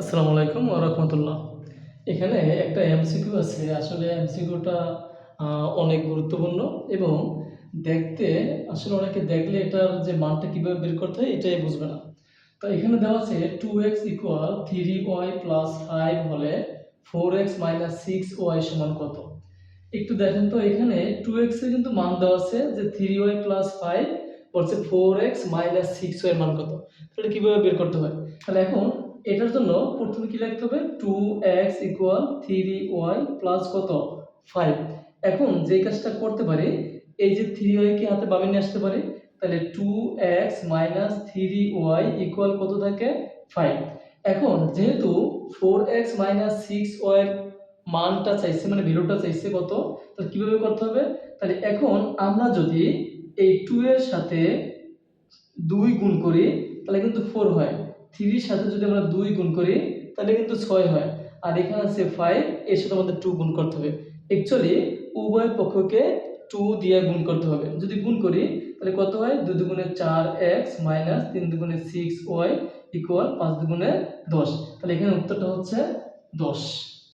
আসসালামু আলাইকুম রাহমাতুল্লাহ। এখানে একটা এমসিকিউ আছে। আসলে এমসিকিউটা অনেক গুরুত্বপূর্ণ এবং দেখতে, আসলে অনেকে দেখলে এটার যে মানটা কীভাবে বের করতে হয় এটাই বুঝবে না। তো এখানে দেওয়া আছে two X equal three Y plus five হলে four X minus six Y সমান কত? একটু দেখেন তো, এখানে টু এক্সের কিন্তু মান দেওয়া আছে যে থ্রি ওয়াই প্লাস ফাইভ বলছে four X minus six Y মান কত? তাহলে কীভাবে বের করতে হয়? তাহলে এখন এটার জন্য প্রথমে কি লিখতে হবে? Two X equal three Y plus কত? ফাইভ এখন যে কাজটা করতে পারি, এই যে থ্রি ওয়াইকে হাতে বামে নিয়ে আসতে পারে, তাহলে two X minus three Y equal কত থাকে? ফাইভ এখন যেহেতু ফোর এক্স মাইনাস সিক্স মানটা চাইছে মানে ভ্যালুটা চাইছে কত, তাহলে কীভাবে করতে হবে? তাহলে এখন আমরা যদি এই টু এর সাথে দুই গুণ করি, তাহলে কিন্তু ফোর হয়। থ্রির সাথে যদি আমরা দুই গুণ করি, তাহলে কিন্তু ছয় হয়। আর এখানে আছে ফাইভ এর সাথে আমাদের টু গুণ করতে হবে। অ্যাকচুয়ালি উভয় পক্ষকে টু দিয়ে গুণ করতে হবে। যদি গুণ করি, তাহলে কত হয়? দুই দুগুণে চার এক্স মাইনাস তিন দুগুণে সিক্স ওয়াই ইকুয়াল পাঁচ দুগুণে দশ। তাহলে এখানে উত্তরটা হচ্ছে দশ।